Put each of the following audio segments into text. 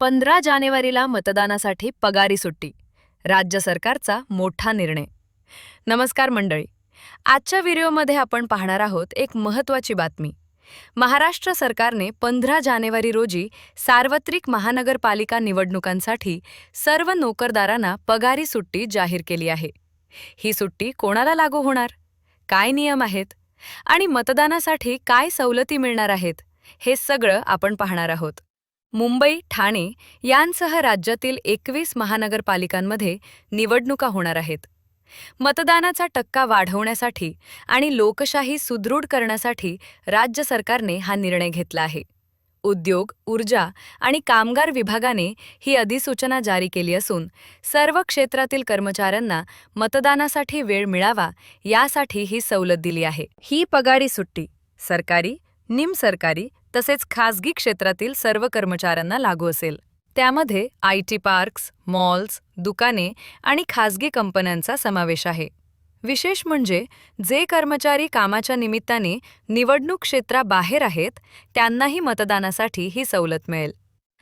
पंधरा जानेवारीला मतदानासाठी पगारी सुट्टी राज्य सरकारचा मोठा निर्णय. नमस्कार मंडळी आजच्या व्हिडिओमध्ये आपण पाहणार आहोत एक महत्त्वाची बातमी. महाराष्ट्र सरकारने पंधरा जानेवारी रोजी सार्वत्रिक महानगरपालिका निवडणुकांसाठी सर्व नोकरदारांना पगारी सुट्टी जाहीर केली आहे. ही सुट्टी कोणाला लागू होणार? काय नियम आहेत? आणि मतदानासाठी काय सवलती मिळणार आहेत? हे सगळं आपण पाहणार आहोत. मुंबई ठाणे यांसह राज्यातील एकवीस महानगरपालिकांमध्ये निवडणुका होणार आहेत. मतदानाचा टक्का वाढवण्यासाठी आणि लोकशाही सुदृढ करण्यासाठी राज्य सरकारने हा निर्णय घेतला आहे. उद्योग ऊर्जा आणि कामगार विभागाने ही अधिसूचना जारी केली असून सर्व क्षेत्रातील कर्मचाऱ्यांना मतदानासाठी वेळ मिळावा यासाठी ही सवलत दिली आहे. ही पगारी सुट्टी सरकारी निमसरकारी तसेच खासगी क्षेत्रातील सर्व कर्मचाऱ्यांना लागू असेल. त्यामध्ये आय टी पार्क्स मॉल्स दुकाने आणि खासगी कंपन्यांचा समावेश आहे. विशेष म्हणजे जे कर्मचारी कामाच्या निमित्ताने निवडणूक क्षेत्राबाहेर आहेत त्यांनाही मतदानासाठी ही सवलत मिळेल.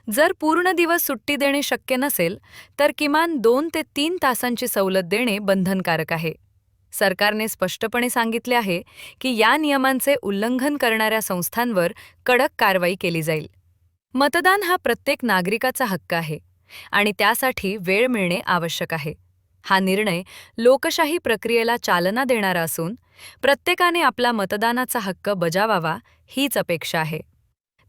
जर पूर्ण दिवस सुट्टी देणे शक्य नसेल तर किमान दोन ते तीन तासांची सवलत देणे बंधनकारक आहे. सरकारने स्पष्टपणे सांगितले आहे की या नियमांचे उल्लंघन करणाऱ्या संस्थांवर कडक कारवाई केली जाईल. मतदान हा प्रत्येक नागरिकाचा हक्क आहे आणि त्यासाठी वेळ मिळणे आवश्यक आहे. हा निर्णय लोकशाही प्रक्रियेला चालना देणारा असून प्रत्येकाने आपला मतदानाचा हक्क बजावावा हीच अपेक्षा आहे.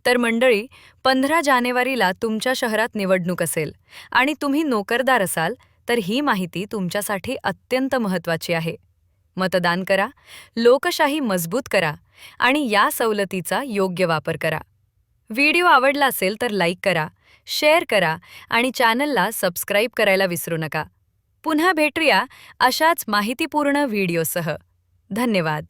तर मंडळी पंधरा जानेवारीला तुमच्या शहरात निवडणूक असेल आणि तुम्ही नोकरदार असाल तर ही माहिती तुमच्यासाठी अत्यंत महत्त्वाची आहे. मतदान करा लोकशाही मजबूत करा आणि या सवलतीचा योग्य वापर करा. व्हिडिओ आवडला असेल तर लाईक करा शेअर करा आणि चॅनलला सबस्क्राईब करायला विसरू नका. पुन्हा भेटूया अशाच माहितीपूर्ण व्हिडिओसह. धन्यवाद.